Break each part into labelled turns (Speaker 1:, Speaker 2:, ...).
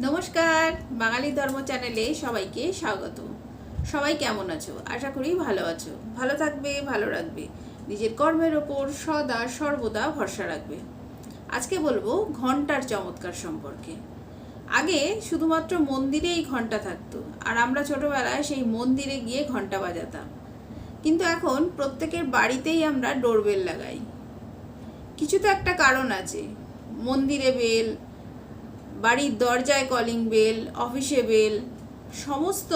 Speaker 1: নমস্কার, বাঙালি ধর্ম চ্যানেলে সবাইকে স্বাগত। সবাই কেমন আছো? আশা করি ভালো আছো। ভালো থাকবে, ভালো রাখবে। নিজের কর্মের ওপর সদা, সর্বদা ভরসা রাখবে। আজকে বলব ঘণ্টার চমৎকার সম্পর্কে। আগে শুধুমাত্র মন্দিরেই ঘণ্টা থাকতো, আর আমরা ছোটবেলায় সেই মন্দিরে গিয়ে ঘণ্টা বাজাতাম। কিন্তু এখন প্রত্যেকের বাড়িতেই আমরা ডোরবেল লাগাই। কিছু তো একটা কারণ আছে। মন্দিরে বেল বাড়ির দরজায় কলিং বেল অফিসে বেল সমস্ত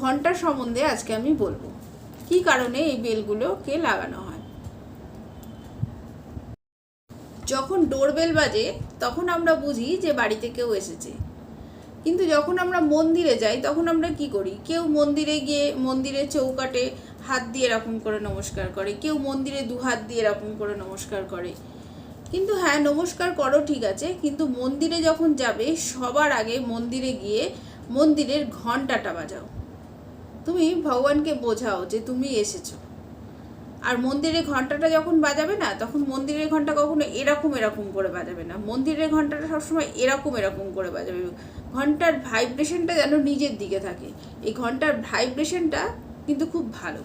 Speaker 1: ঘণ্টা সম্বন্ধে আজকে আমি বলব। কি কারণে এই বেলগুলোকে লাগানো হয়? যখন ডোরবেল বাজে, তখন আমরা বুঝি যে বাড়িতে কেউ এসেছে। কিন্তু যখন আমরা মন্দিরে যাই, তখন আমরা কি করি? কেউ মন্দিরে গিয়ে মন্দিরে চৌকাটে হাত দিয়ে এরকম করে নমস্কার করে, কেউ মন্দিরে দু হাত দিয়ে এরকম করে নমস্কার করে। কিন্তু হ্যাঁ নমস্কার করো, ঠিক আছে। কিন্তু মন্দিরে যখন যাবে, সবার আগে মন্দিরে গিয়ে মন্দিরের ঘন্টাটা বাজাও। তুমি ভগবানকে বোঝাও যে তুমি এসেছ। আর মন্দিরের ঘন্টাটা যখন বাজাবে না, তখন মন্দিরের ঘণ্টা কখনো এরকম এরকম করে বাজাবে না। মন্দিরের ঘন্টাটা সবসময় এরকম এরকম করে বাজাবে। ঘণ্টার ভাইব্রেশনটা যেন নিজের দিকে থাকে। এই ঘণ্টার ভাইব্রেশনটা কিন্তু খুব ভালো।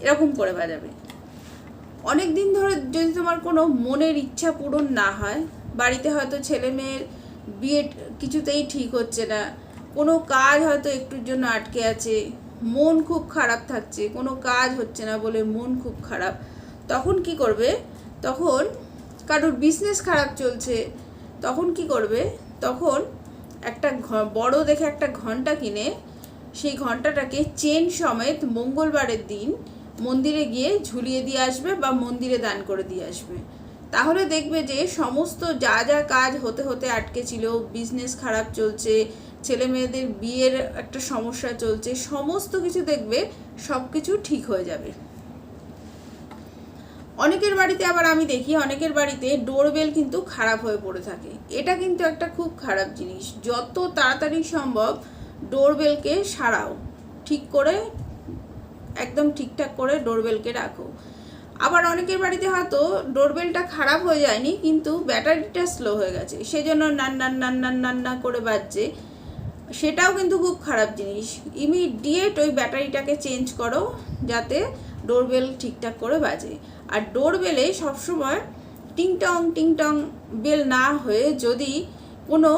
Speaker 1: এরকম করে বাজাবে। অনেক দিন ধরে যদি তোমার কোনো মনের ইচ্ছা পূরণ না হয়, বাড়িতে হয়তো ছেলে মেয়ের বিয়ে কিছুতেই ঠিক হচ্ছে না, কোনো কাজ হয়তো একটুর জন্য আটকে আছে, মন খুব খারাপ থাকছে, কোনো কাজ হচ্ছে না বলে মন খুব খারাপ, তখন কি করবে? তখন কারোর বিজনেস খারাপ চলছে, তখন কি করবে? তখন একটা বড় দেখে একটা ঘণ্টা কিনে, সেই ঘন্টাটাকে চেন সমেত মঙ্গলবারের দিন মন্দিরে গিয়ে ঝুলিয়ে দিয়ে আসবে বা মন্দিরে দান করে দিয়ে আসবে। তাহলে দেখবে যে সমস্ত যা যা কাজ হতে হতে আটকে ছিল বিজনেস খারাপ চলছে ছেলে মেয়েদের বিয়ের একটা সমস্যা চলছে, সমস্ত কিছু দেখবে সব কিছু ঠিক হয়ে যাবে। অনেকের বাড়িতে আবার আমি দেখি, অনেকের বাড়িতে ডোরবেল কিন্তু খারাপ হয়ে পড়ে থাকে। এটা কিন্তু একটা খুব খারাপ জিনিস। যত তাড়াতাড়ি সম্ভব ডোরবেলকে সারাও, ঠিক করে একদম ঠিকঠাক করে ডোরবেলকে রাখো। আবার অনেকের বাড়িতে হয়তো ডোরবেলটা খারাপ হয়ে যায়নি, কিন্তু ব্যাটারিটা স্লো হয়ে গেছে। সেজন্য নান নান নান নান নান না করে বাজছে। সেটাও কিন্তু খুব খারাপ জিনিস। ইমিডিয়েট ওই ব্যাটারিটাকে চেঞ্জ করো, যাতে ডোরবেল ঠিকঠাক করে বাজে। আর ডোরবেলে সবসময় টিংটং টিংটং বেল না হয়ে যদি কোনো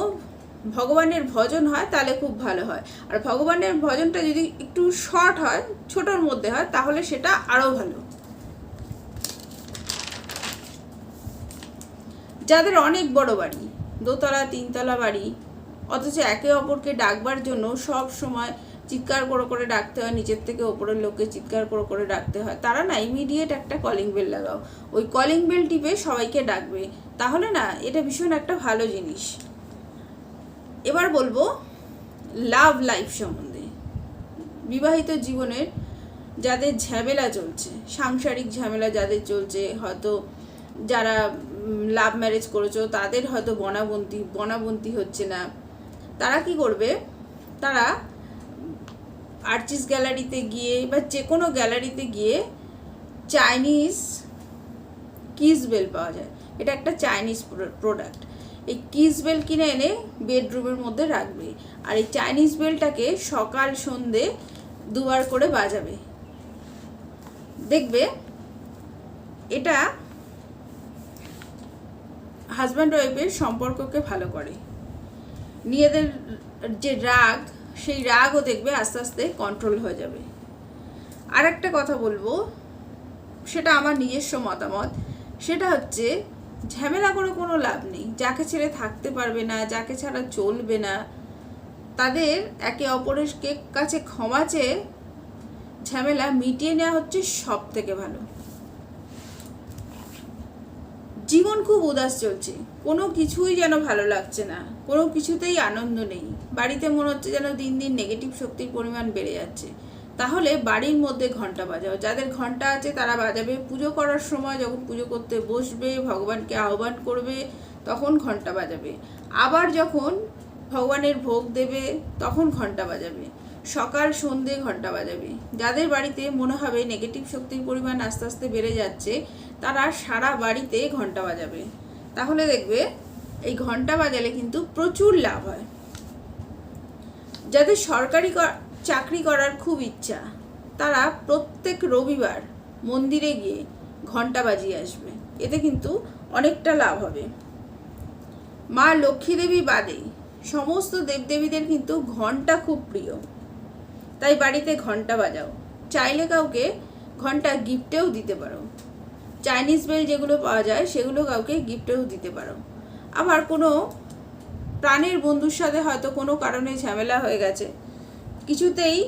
Speaker 1: ভগবানের ভজন হয়, তাহলে খুব ভালো হয়। আর ভগবানের ভজনটা যদি একটু শর্ট হয়, ছোটোর মধ্যে হয়, তাহলে সেটা আরও ভালো। যাদের অনেক বড় বাড়ি, দোতলা, তিনতলা বাড়ি, অথচ একে অপরকে ডাকবার জন্য সব সময় চিৎকার করে করে ডাকতে হয়, নিচের থেকে ওপরের লোককে চিৎকার করে করে ডাকতে হয়, তারা না ইমিডিয়েট একটা কলিং বেল লাগাও। ওই কলিং বেল টিপে সবাইকে ডাকবে। তাহলে না, এটা ভীষণ একটা ভালো জিনিস। এবার বলব লাভ লাইফ সম্বন্ধে। বিবাহিত জীবনের যাদের ঝামেলা চলছে, সাংসারিক ঝামেলা যাদের চলছে, হয়তো যারা লাভ ম্যারেজ করেছ, তাদের হয়তো বনাবন্তি বনাবন্তি হচ্ছে না। তারা কি করবে? তারা আর্টিস্ট গ্যালারিতে গিয়ে বা যে কোনো গ্যালারিতে গিয়ে চাইনিজ কিস বেল পাওয়া যায়। এটা একটা চাইনিজ প্রোডাক্ট এই কিস বেল কিনে এনে বেডরুমের মধ্যে রাখবে। আর এই চাইনিজ বেলটাকে সকাল, সন্ধে দুবার করে বাজাবে। দেখবে, এটা হাজব্যান্ড ওয়াইফের সম্পর্ককে ভালো করে। নিজেদের যে রাগ, সেই রাগও দেখবে আস্তে আস্তে কন্ট্রোল হয়ে যাবে। আর একটা কথা বলব, সেটা আমার নিজস্ব মতামত, সেটা হচ্ছে ঝামেলা করে কোনো লাভ নেই। যাকে ছেড়ে থাকতে পারবে না, যাকে ছাড়া চলবে না। তাদের একে অপরের কাছে ক্ষমা চেয়ে ঝামেলা মিটিয়ে নেওয়া হচ্ছে সব থেকে ভালো। জীবন খুব উদাস চলছে। কোনো কিছুই যেন ভালো লাগছে না। কোনো কিছুতেই আনন্দ নেই। বাড়িতে মনে হচ্ছে যেন দিন দিন নেগেটিভ শক্তির পরিমাণ বেড়ে যাচ্ছে। তাহলে বাড়ির মধ্যে ঘণ্টা বাজাও। যাদের ঘণ্টা আছে তারা বাজাবে। পুজো করার সময় যখন পুজো করতে বসবে, ভগবানকে আহ্বান করবে, তখন ঘণ্টা বাজাবে। আবার যখন ভগবানের ভোগ দেবে, তখন ঘণ্টা বাজাবে। সকাল, সন্ধে ঘণ্টা বাজাবে। যাদের বাড়িতে মনে হবে নেগেটিভ শক্তির পরিমাণ আস্তে আস্তে বেড়ে যাচ্ছে, তারা সারা বাড়িতে ঘণ্টা বাজাবে। তাহলে দেখবে, এই ঘণ্টা বাজালে কিন্তু প্রচুর লাভ হয়। যাদের সরকারি চাকরি করার খুব ইচ্ছা। তারা প্রত্যেক রবিবার মন্দিরে গিয়ে ঘণ্টা বাজিয়ে আসবে। এতে কিন্তু অনেকটা লাভ হবে। মা লক্ষ্মী দেবী বাদে সমস্ত দেবদেবীদের কিন্তু ঘণ্টা খুব প্রিয়। তাই বাড়িতে ঘণ্টা বাজাও। চাইলে কাউকে ঘণ্টা গিফটেও দিতে পারো। চাইনিজ বেল যেগুলো পাওয়া যায়, সেগুলো কাউকে গিফটেও দিতে পারো। আবার কোনো প্রাণের বন্ধুর সাথে হয়তো কোনো কারণে ঝামেলা হয়ে গেছে। কিছুতেই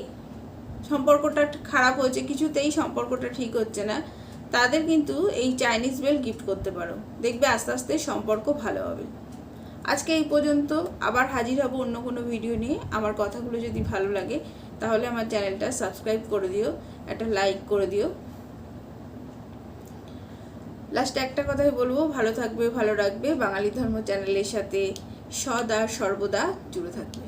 Speaker 1: সম্পর্কটা খারাপ হয়েছে, কিছুতেই সম্পর্কটা ঠিক হচ্ছে না। তাদের কিন্তু এই চাইনিজ বেল গিফট করতে পারো। দেখবে আস্তে আস্তে সম্পর্ক ভালো হবে। আজকে এই পর্যন্ত আবার হাজির হব অন্য কোনো ভিডিও নিয়ে। আমার কথাগুলো যদি ভালো লাগে, তাহলে আমার চ্যানেলটা সাবস্ক্রাইব করে দিও, একটা লাইক করে দিও। লাস্টে একটা কথাই বলব, ভালো থাকবে, ভালো রাখবে। বাঙালি ধর্ম চ্যানেলের সাথে সদা সর্বদা জুড়ে থাকবে।